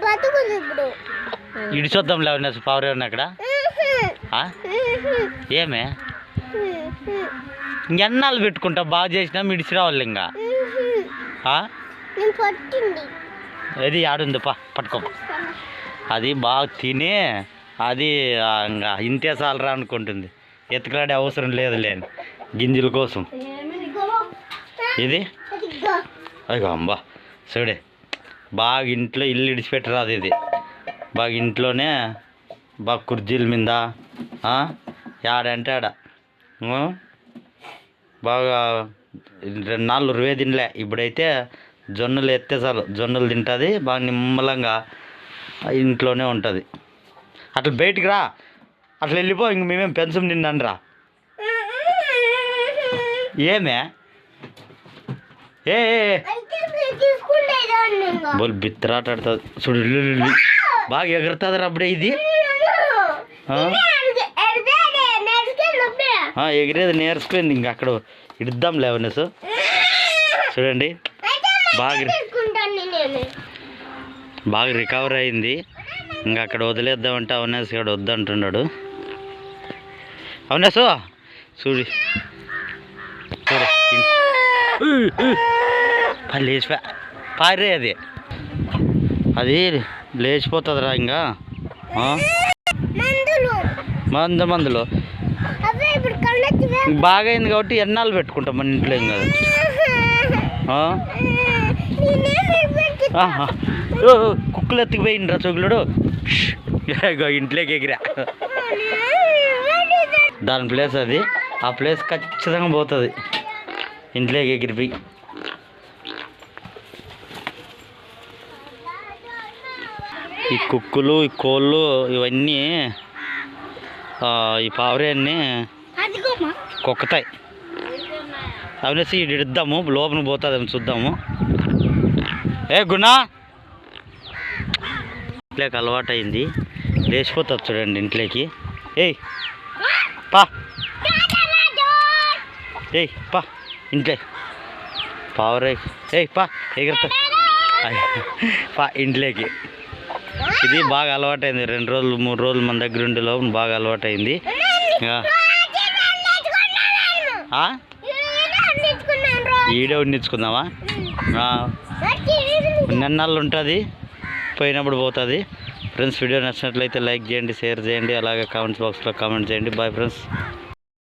ఇప్పుడు ఇడిచొద్దాం లేవన్నా పవర్ ఏమన్నా అక్కడ? ఏమే? ఎన్నాళ్ళు పెట్టుకుంటా బాగా చేసినా మిడిచి రావాలి ఇంకా అది ఆడుంది పా పట్టుకో. అది బాగా తిని అది ఇంకా ఇంతే చాలరా అనుకుంటుంది. ఎత్తుకలాడే అవసరం లేదు లేని గింజల కోసం. ఇది? అయ్యో అంబా చూడే బాగా ఇంట్లో ఇల్లు ఇడిచిపెట్టరాదు ఇది. బాగా ఇంట్లోనే బాగా కుర్చీల మీద యాడంటే ఆడ? బాగా రెండు నాలుగు రువే తినలే. ఇప్పుడైతే జొన్నలు ఎత్తే చాలు. జొన్నలు తింటుంది బాగా నిమ్మలంగా ఇంట్లోనే ఉంటుంది. అట్లా బయటికి రా. అట్లా వెళ్ళిపో ఇంక మేమేం పెంచం నిన్నాను రా. ఏమే? ఏ బోల్ బిత్తరాట ఆడుతుంది చూడు. బాగా ఎగురుతుంది అప్పుడే ఇది. ఎగిరేది నేర్చుకుంది. ఇంక అక్కడ ఇద్దాం లేవనెస్ చూడండి. బాగా బాగా రికవర్ అయింది. ఇంకా అక్కడ వదిలేద్దామంటే అవనేస్ ఇక్కడ వద్దంటున్నాడు. అవనేసు చూడు. చూడు. లేచిపో పారే అది. అది లేచిపోతుందిరా ఇంకా. మంద మందులో. బాగా అయింది కాబట్టి ఎన్నాళ్ళు పెట్టుకుంటాం మన ఇంట్లో ఏం కాదు. కుక్కలు ఎత్తుకుపోయిండ్రా చొగులుడు. ఇంట్లోకి ఎగిరా. దాని ప్లేస్ అది. ఆ ప్లేస్ ఖచ్చితంగా పోతుంది. ఇంట్లోకి ఎగిరిపోయి. ఈ కుక్కులు ఈ కోళ్ళు ఇవన్నీ ఈ పావురాన్ని కుక్కతాయి. అవనేసి ఇటు ఇద్దాము. లోపల పోతుందేమో చూద్దాము. ఏ గుణ ఇంట్లోకి అలవాటు అయింది లేచిపోతుంది చూడండి ఇంట్లోకి. ఏయ్ పా. ఏయ్ పా. ఇంట్లో. పావురే. ఏయ్ పా. ఎగురుతా. పా ఇంట్లోకి. ఇది బాగా అలవాటైంది. రెండు రోజులు మూడు రోజులు మన దగ్గర ఉండే లోపల బాగా అలవాటైంది. ఈడే ఉండించుకుందామా నెన్నాళ్ళు ఉంటుంది పోయినప్పుడు పోతుంది. ఫ్రెండ్స్ వీడియో నచ్చినట్లయితే లైక్ చేయండి షేర్ చేయండి. అలాగే కామెంట్స్ బాక్స్లో కామెంట్ చేయండి. Bye friends.